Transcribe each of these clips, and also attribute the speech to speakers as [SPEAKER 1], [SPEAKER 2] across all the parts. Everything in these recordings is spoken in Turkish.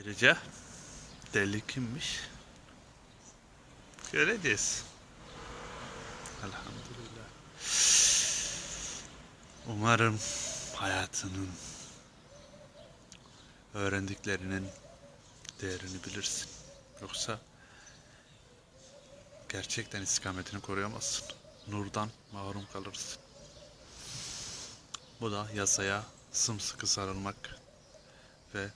[SPEAKER 1] Ayrıca deli kimmiş? Göreceğiz. Elhamdülillah. Umarım hayatının öğrendiklerinin değerini bilirsin. Yoksa gerçekten istikametini koruyamazsın. Nurdan mahrum kalırsın. Bu da yasaya sımsıkı sarılmak ve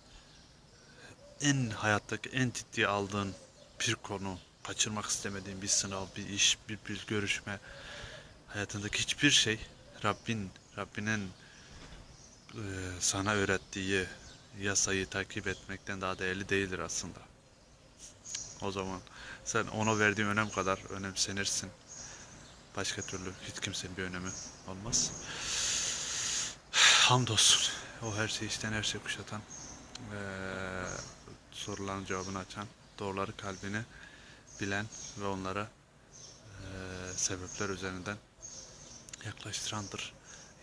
[SPEAKER 1] en hayattaki en ciddiye aldığın bir konu, kaçırmak istemediğin bir sınav, bir iş, bir, bir görüşme, hayatındaki hiçbir şey Rabbin, Rabbinin e, sana öğrettiği yasayı takip etmekten daha değerli değildir aslında. O zaman sen ona verdiğin önem kadar önemsenirsin. Başka türlü hiç kimsenin bir önemi olmaz. Hamdolsun. O her şeyi işten her şeyi kuşatan ve soruların cevabını açan, doğruları kalbini bilen ve onlara eee, sebepler üzerinden yaklaştırandır.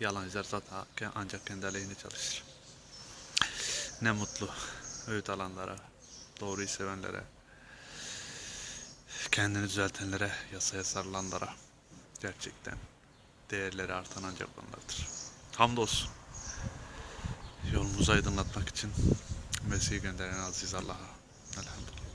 [SPEAKER 1] Yalancılar zaten ancak kendi aleyhine çalışır. Ne mutlu öğüt alanlara, doğruyu sevenlere, kendini düzeltenlere, yasaya sarılanlara gerçekten değerleri artan ancak onlardır. Hamdolsun. Yolumuzu aydınlatmak için Mesih'i gönderen aziz Allah'a. Elhamdülillah.